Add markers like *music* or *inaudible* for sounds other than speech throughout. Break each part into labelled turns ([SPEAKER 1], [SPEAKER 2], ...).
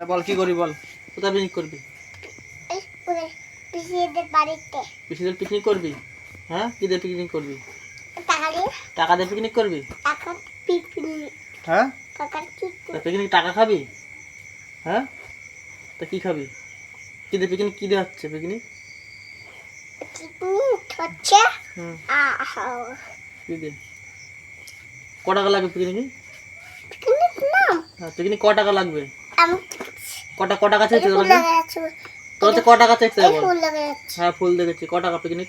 [SPEAKER 1] বল কি করবি বল? কোথায় পিকনিক করবি?
[SPEAKER 2] পিসিদের বাড়িতে।
[SPEAKER 1] পিসিদের পিকনিক করবি? হ্যাঁ কি দিয়ে পিকনিক করবি?
[SPEAKER 2] টাকা দিয়ে
[SPEAKER 1] পিকনিক করবি?
[SPEAKER 2] টাকা পিকনিক
[SPEAKER 1] হ্যাঁ?
[SPEAKER 2] পিকনিক
[SPEAKER 1] টাকা খাবি? হ্যাঁ? তা কি খাবি? কি দিয়ে পিকনিক কি দিয়ে হচ্ছে পিকনিক
[SPEAKER 2] পিকনিক হচ্ছে
[SPEAKER 1] হুম।
[SPEAKER 2] আহ
[SPEAKER 1] কি দিয়ে ক টাকা লাগবে পিকনিকে
[SPEAKER 2] পিকনিক
[SPEAKER 1] হ্যাঁ পিকনিক ক টাকা লাগবে? কটা ক টাকা
[SPEAKER 2] এই
[SPEAKER 1] চাইছে তোর তোর কাছে ক টাকা চাইছে
[SPEAKER 2] এই ফুল লাগাচ্ছি
[SPEAKER 1] হ্যাঁ ফুল দেখেছি। ক টাকা পিকনিক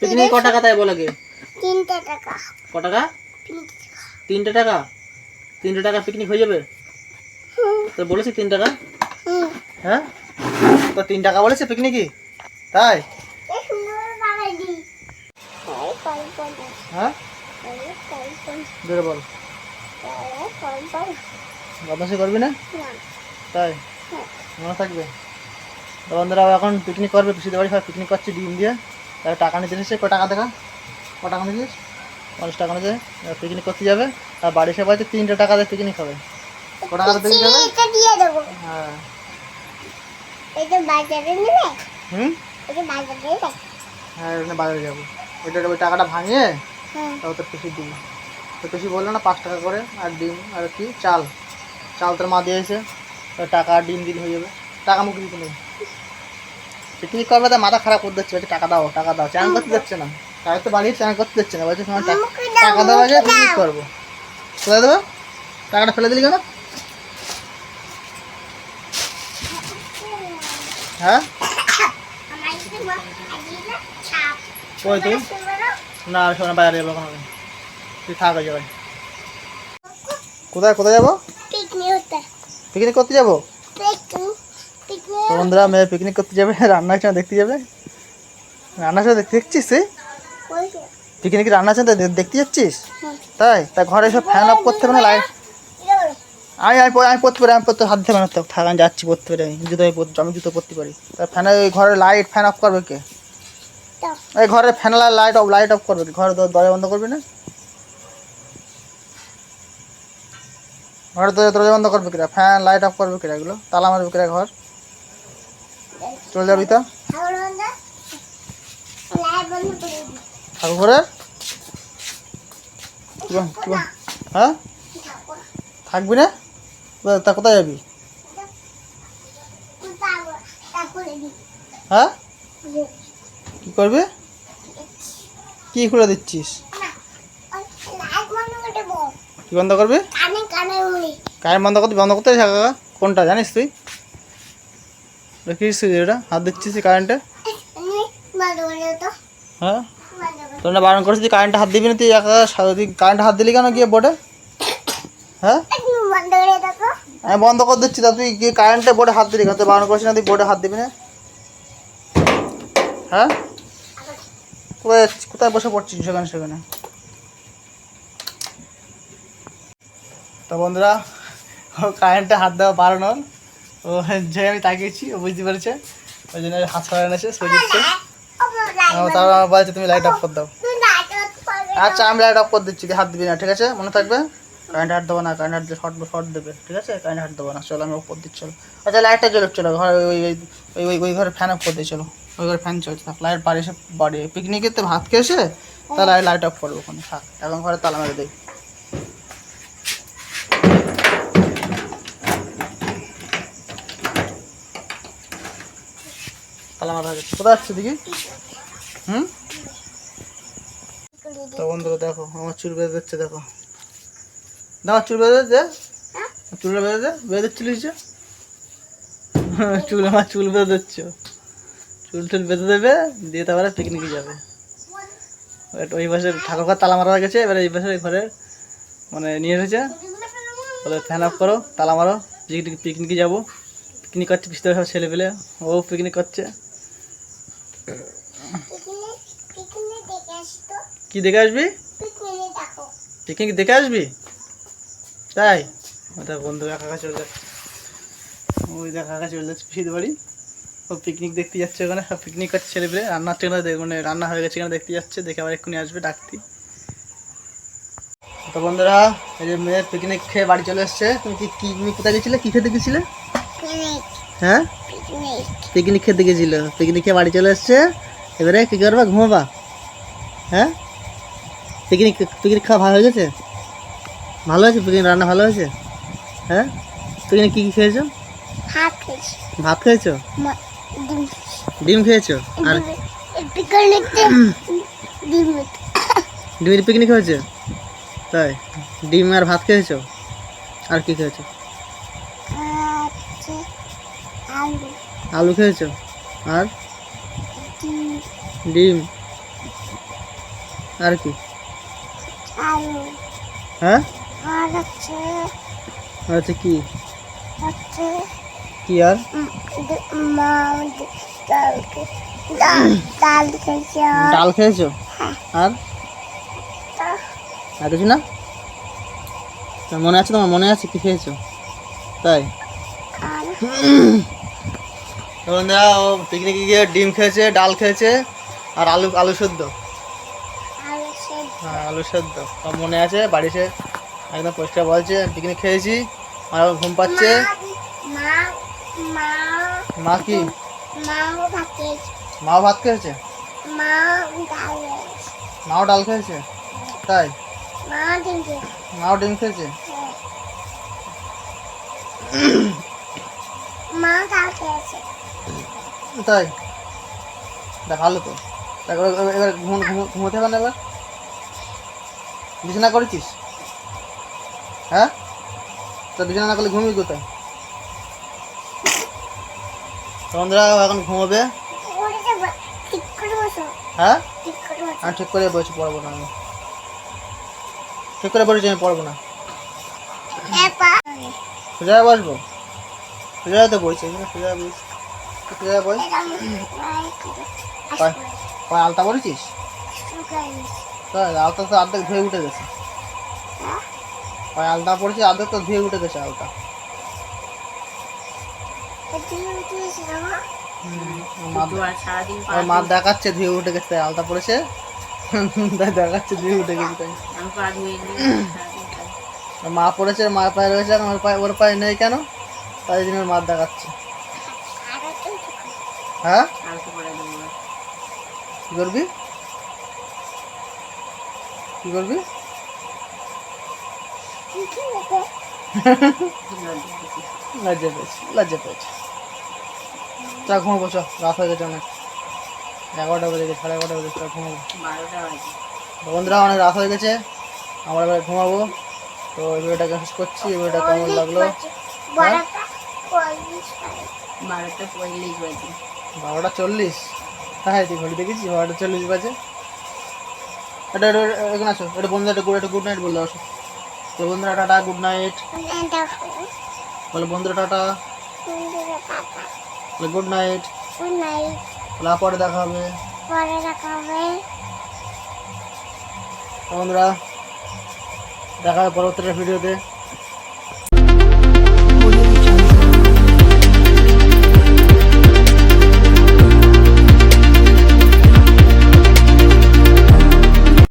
[SPEAKER 1] পিকনিক ক টাকা তাই বল আগে
[SPEAKER 2] তিনটে টাকা।
[SPEAKER 1] ক টাকা?
[SPEAKER 2] তিনটে টাকা।
[SPEAKER 1] তিনটে টাকা? পিকনিক হয়ে যাবে? তো বলেছি তিন টাকা? হ্যাঁ? তো তিন টাকা বলেছে পিকনিকই তাই? হ্যাঁ? জোরে বল। বদমাসি করবি না। তাই? মনে থাকবে? তো বন্ধুরা এখন পিকনিক করবে পিসিদের বাড়ি পিকনিক করছে ডিম দিয়ে। তারা টাকা নিতে এসেছে ক টাকা দেখা? ক টাকা নিয়েছিস? পঞ্চাশ টাকা নিতে পিকনিক করতে যাবে। আর বাড়ি এসে বলছে তিনটে টাকা দিয়ে পিকনিক হবে। ক টাকা পিকনিক হবে হ্যাঁ। হুম? হ্যাঁ ওখানে বাজারে যাব। ওইটা ওই টাকাটা ভাঙিয়ে তাও তোর পিসি দিবি। তো পিসি বলল না পাঁচ টাকা করে আর ডিম আর কি চাল। চাল তোর মা দিয়েছে। তো টাকা ডিম দিলে হয়ে যাবে। টাকা মুখ দিতে নেই। পিকনিক করবে তো মাথা খারাপ করে দিচ্ছে বলছে টাকা দাও টাকা দাও। চ্যান করতে দিচ্ছে না। টাকা তো বাড়িয়ে চ্যান করতে দিচ্ছে না বলছে তোমার
[SPEAKER 2] দাও,
[SPEAKER 1] টাকা আছে
[SPEAKER 2] আমাকে
[SPEAKER 1] পিকনিক করব। ফেলে দেবো? টাকাটা ফেলে দিলি কেন? হ্যাঁ? কই তুই? না শোনা বাইরে যাব তুই থাক জায়গায়। কোথায় কোথায় যাব?
[SPEAKER 2] পিকনিক
[SPEAKER 1] করতে যাব? বন্ধুরা মেয়ে পিকনিক করতে যাবে *laughs* রান্নার সময় দেখতে যাবে। রান্নার সময় দেখতে দেখছিস তুই? পিকনিক রান্নার সময় দেখতে যাচ্ছিস? তাই? তা ঘরে সব ফ্যান অফ করতে হবে না? লাইট আমি আমি আমি পড়তে পারি আমি পড়তে হাত দেবে না তো থাক আমি যাচ্ছি পড়তে পারি আমি জুতো আমি জুতো পড়তে পারি। তা ফ্যানে ওই ঘরে লাইট ফ্যান অফ করবে কে? এই ঘরে fan light off light off করবে ঘরে দরজা বন্ধ করবি না? ঘরে দরজা বন্ধ করবে কিরা ফ্যান লাইট অফ করবে কিরা এগুলো। তালা মারবে কিরা ঘর। চলে যাবি তো?
[SPEAKER 2] ঠাকুর
[SPEAKER 1] ঘরে? হ্যাঁ? থাকবি না? তা কোথায় যাবি? হ্যাঁ? কি করবি? কি খুলে দিচ্ছিস? কি বন্ধ করবি? কারেন্ট বন্ধ করতে বন্ধ করতে থাকা কোনটা জানিস তুই? দেখিস তুই এটা হাত দিচ্ছিস কারেন্টে হ্যাঁ? তোর না বারণ করেছিস কারেন্টে হাত দিবি না তুই একা তুই কারেন্টে হাত দিলি কেন গিয়ে বোর্ডে হ্যাঁ?
[SPEAKER 2] একটু বন্ধ করে
[SPEAKER 1] আমি বন্ধ করে দিচ্ছি তা তুই গিয়ে কারেন্টে বোর্ডে হাত দিলি কেন? তুই বারণ করেছিস না তুই বোর্ডে হাত দিবি না? হ্যাঁ? কোথায় যাচ্ছিস? কোথায় বসে পড়ছিস সেখানে সেখানে? তো বন্ধুরা, ও কারেন্টে হাত দেওয়া ওর। ও যে আমি তাকিয়েছি, ও বুঝতে পেরেছে। ওই জন্য হাত সরাই এনেছে সে দিচ্ছে। তারপর আমার বলছে, তুমি লাইট অফ করে দাও। আচ্ছা আমি লাইট অফ করে দিচ্ছি হাত দিবি না, ঠিক আছে? মনে থাকবে? কারেন্ট হাত দেবো না কারেন্ট দিয়ে শর্ট শর্ট দেবে, ঠিক আছে? কারেন্ট হাত দেবো না, চলো আমি ওপর দিচ্ছি, চলো। আচ্ছা লাইটটা জ্বলে, চলো, ঘরে ওই ওই ওই ওই ঘরে ফ্যান অফ করে দিই, চলো। ওই ঘরে ফ্যান চলছে, থাক লাইট বাড়ি এসে বাড়ি পিকনিকে তো ভাত খেয়ে এসে তাহলে লাইট অফ করব ওখানে থাক, এখন ঘরে তালা মেরে দিই। যাচ্ছে দেখি হুম? দেখো, আমার চুল বেঁধে দিচ্ছে, দেখো। দাও, চুল বেঁধে দে। বেঁধে দে, বেঁধে চুল, আমার চুল বেঁধে দিচ্ছ। চুল টুল বেঁধে দেবে, দিয়ে তারপরে পিকনিকে যাবে। ওই পাশে ঠাকুর ঘর তালা মারা গেছে, এবার এই পাশে ঘরে মানে নিয়ে এসেছে। বলে ফ্যান অফ করো, তালা মারো পিকনিকে যাব। পিকনিক করছে পিছতে সব ছেলে পেলে ও পিকনিক করছে। কি দেখে আসবি? পিকনিক দেখে আসবি? তাই? ওটা বন্ধু একা একা চলে যাচ্ছে। ওই দেখা একা চলে যাচ্ছে পিসিদের বাড়ি। ও পিকনিক দেখতে যাচ্ছে ওখানে। পিকনিক করছে ছেলে পেলে রান্নার থেকে মানে রান্না হয়ে গেছে এখানে দেখতে যাচ্ছে। দেখে আবার এক্ষুনি আসবে ডাকতি। তো বন্ধুরা এই যে মেয়ে পিকনিক খেয়ে বাড়ি চলে এসছে। তুমি কি কি তুমি কোথায় গেছিলে? কি খেতে গেছিলে? হ্যাঁ?
[SPEAKER 2] পিকনিক
[SPEAKER 1] খেতে গেছিল। পিকনিক খেয়ে বাড়ি চলে এসছে। এবারে কী করবা? ঘুমাবা। হ্যাঁ? পিকনিক পিকনিক খাওয়া ভালো হয়ে গেছে? ভালো হয়েছে? পিকনিক রান্না ভালো হয়েছে? হ্যাঁ? পিকনিক কী কী খেয়েছো?
[SPEAKER 2] খেয়েছি।
[SPEAKER 1] ভাত খেয়েছো?
[SPEAKER 2] ডিম
[SPEAKER 1] ডিম খেয়েছো? আর *coughs* ডিমের পিকনিক হয়েছে? তাই? ডিম আর ভাত খেয়েছো? আর কি খেয়েছো?
[SPEAKER 2] আলু
[SPEAKER 1] খেয়েছো? আর?
[SPEAKER 2] ডিম?
[SPEAKER 1] আর কি? হ্যাঁ?
[SPEAKER 2] আর হচ্ছে
[SPEAKER 1] কি? কি আর?
[SPEAKER 2] ডাল খেয়েছে? আর?
[SPEAKER 1] আর কিছু না? মনে আছে তোমার? মনে আছে কি খেয়েছো? তাই? বন্ধুরা ও পিকনিকে গিয়ে ডিম খেয়েছে ডাল খেয়েছে আর আলু আলু সেদ্ধ। হ্যাঁ আলু সেদ্ধ। সব মনে আছে বাড়ি এসে একদম পরিষ্কার বলছে পিকনিক খেয়েছি আর ঘুম পাচ্ছে।
[SPEAKER 2] মা
[SPEAKER 1] কি?
[SPEAKER 2] মাও ভাত খেয়েছে।
[SPEAKER 1] মাও
[SPEAKER 2] ডাল খেয়েছে।
[SPEAKER 1] তাই? মাও ডিম খেয়েছে?
[SPEAKER 2] মা ডাল খেয়েছে।
[SPEAKER 1] তাই? দেখ ভালো তো। তারপর এবার এবার ঘুম ঘুম- ঘুমোতে হবে না এবার? বিছানা করেছিস? হ্যাঁ? তো বিছানা না করলে ঘুমিয়ে কোথায়? তো এখন ঘুমোবে? হ্যাঁ?
[SPEAKER 2] ঠিক করে বসো
[SPEAKER 1] আমি ঠিক করে বসে পড়ব না আমি। ঠিক করে বলেছি আমি পড়ব না।
[SPEAKER 2] এবার
[SPEAKER 1] সোজা বসবো? সোজা তো বলছি সোজা বলছি। আলতা পড়েছিস তাই আলতা তো অর্ধেক ধুয়ে উঠে গেছে।
[SPEAKER 2] হ্যাঁ?
[SPEAKER 1] আলতা পড়েছে অর্ধেক তো ধুয়ে উঠে গেছে আলতা।
[SPEAKER 2] মা?
[SPEAKER 1] দেখাচ্ছে ধুয়ে উঠে গেছে আলতা পড়েছে দেখাচ্ছে ধুয়ে উঠে গেছে, তাই। মা পড়েছে মা পায়ে রয়েছে ওর পায়ে ওর পায়ে নেই কেন? তাই জন্য ওর মা দেখাচ্ছে
[SPEAKER 2] আর একটু উঠে করো।
[SPEAKER 1] হ্যাঁ? কি করবি? কি করবি? লজ্জা পেয়েছি লজ্জা পেয়েছি। চা ঘুমাবো চ রাত হয়ে গেছে অনেক। এগারোটা বেজে গেছে সাড়ে এগারোটা বেজে চল ঘুমাবো। বন্ধুরা অনেক রাত হয়ে গেছে। আমরা এবার ঘুমাবো। তো এই ভিডিওটাকে শেষ করছি এই ভিডিওটা কেমন লাগল?
[SPEAKER 2] বড়টা চল্লিশ করে।
[SPEAKER 1] বারোটা চল্লিশ। হ্যাঁ হ্যাঁ তুই ঘড়ি দেখেছি বারোটা চল্লিশ বাজে। এটা এটা এখানে আসো। এটা বন্ধুরা একটা গুড একটা গুড নাইট বললে, আসো। তো বন্ধুরা, টাটা, গুড নাইট। বলে বন্ধুরা, টাটা। বলে গুড নাইট. বলে পরে দেখা হবে
[SPEAKER 2] পরে দেখা হবে।
[SPEAKER 1] বন্ধুরা, দেখা হবে পরবর্তী ভিডিওতে।